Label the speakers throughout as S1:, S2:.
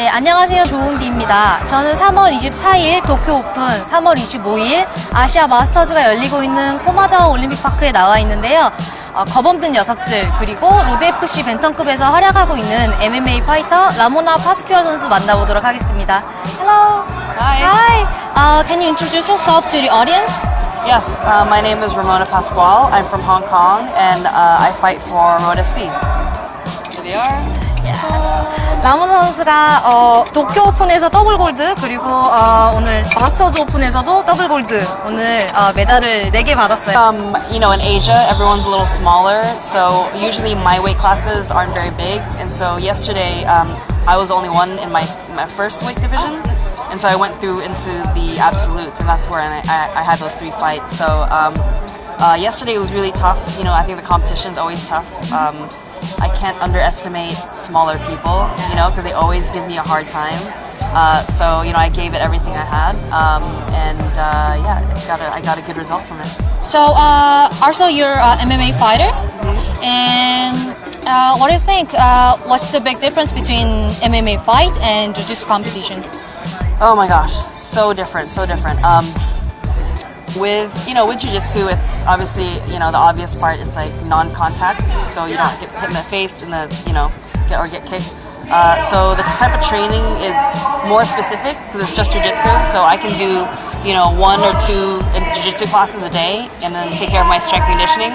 S1: 네, 안녕하세요. 조은비입니다. 저는 3월 24일 도쿄 오픈, 3월 25일 아시아 마스터즈가 열리고 있는 코마자와 올림픽파크에 나와 있는데요. 어, 거범든 녀석들, 그리고 로드FC 벤턴급에서 활약하고 있는 MMA 파이터 라모나 파스큐얼 선수 만나보도록 하겠습니다. Hello.
S2: Hi.
S1: Hi. Uh, can you introduce yourself to the audience?
S2: Yes, uh, my name is Ramona Pasquale. I'm from Hong Kong and uh, I fight for Road FC. Here they are.
S1: 라모나 선수가 어, 도쿄 오픈에서 더블 골드 그리고 어, 오늘 마스터즈 오픈에서도 더블 골드 오늘 어, 메달을 4개 받았어요.
S2: Um, you know, in Asia, everyone's a little smaller, so usually my weight classes aren't very big. And so yesterday, um, I was the only one in my, my first weight division. And so I went through into the absolutes, and that's where I, I, I had those three fights. So um, uh, yesterday was really tough. You know, I think the competition's always tough. Um, I can't underestimate smaller people, you know, because they always give me a hard time. Uh, so you know, I gave it everything I had, um, and uh, yeah, I got a, I got a good result from it.
S1: So uh, also you're a MMA fighter, and uh, what do you think? Uh, what's the big difference between MMA fight and jiu-jitsu competition?
S2: Oh my gosh, so different, so different. Um, with you know with jiu-jitsu it's obviously you know the obvious part it's like non-contact so you don't get hit in the face and the you know get or get kicked. Uh, so the type of training is more specific because it's just jiu-jitsu so i can do you know one or two jiu-jitsu classes a day and then take care of my strength conditioning.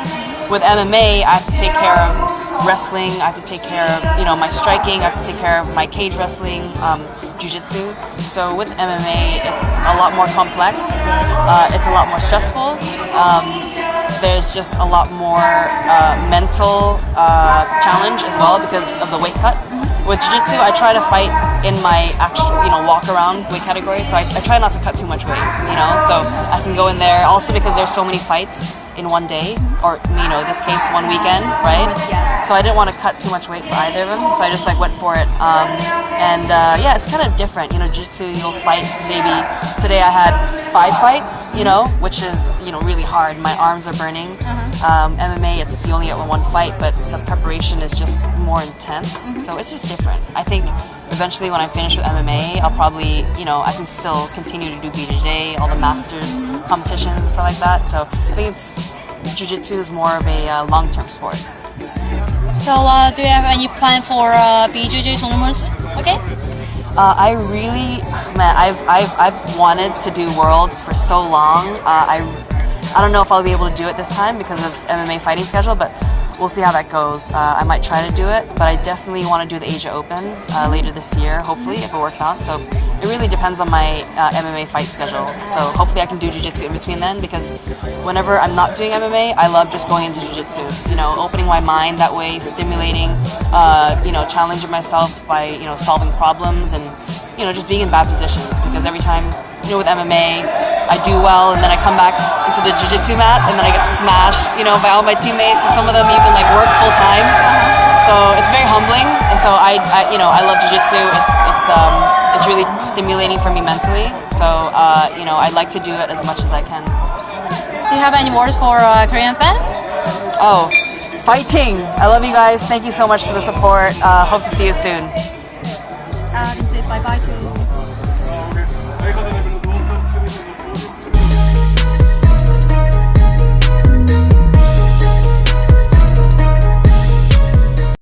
S2: With mma i have to take care of wrestling i have to take care of you know my striking i have to take care of my cage wrestling um, jiu-jitsu. So with mma it's a lot more complex uh, it's a lot more stressful. Um, there's just a lot more uh, mental uh, challenge as well because of the weight cut. With jiu-jitsu i try to fight in my actual you know walk around weight category so I, I try not to cut too much weight you know so i can go in there. Also because there's so many fights in one day or you know in this case one weekend right? So i didn't want to cut too much weight for either of them so i just like went for it um, and uh, yeah it's kind of different you know jiu-jitsu you'll fight maybe today i had five fights you know which is you know really hard my arms are burning. Um, mma it's you only get one fight but the preparation is just more intense so it's just different. I think eventually when i'm finished with mma i'll probably you know i can still continue to do bjj all the masters competitions and stuff like that so i think it's jiu-jitsu is more of a uh, long-term sport
S1: So uh, do you have any plan for uh, BJJ tournaments? Okay.
S2: Uh, I really, man, I've, I've, I've wanted to do worlds for so long. Uh, I, I don't know if I'll be able to do it this time because of MMA fighting schedule, but we'll see how that goes. Uh, I might try to do it, but I definitely want to do the Asia Open uh, later this year, hopefully, if it works out. So it really depends on my uh, MMA fight schedule. So hopefully I can do jiu-jitsu in between then because whenever I'm not doing MMA, I love just going into jiu-jitsu. You know, opening my mind that way, stimulating, uh, you know, challenging myself by, you know, solving problems and, you know, just being in bad position. Because every time, you know, with MMA, I do well and then I come back to the jujitsu mat, and then I get smashed, you know, by all my teammates, and some of them even like work full time. So it's very humbling, and so I, I you know, I love jujitsu. It's it's um, it's really stimulating for me mentally. So uh, you know, I like to do it as much as I can.
S1: Do you have any words for uh, Korean fans?
S2: Oh, fighting! I love you guys. Thank you so much for the support. Uh, hope to see you soon.
S1: Um, and say bye bye to.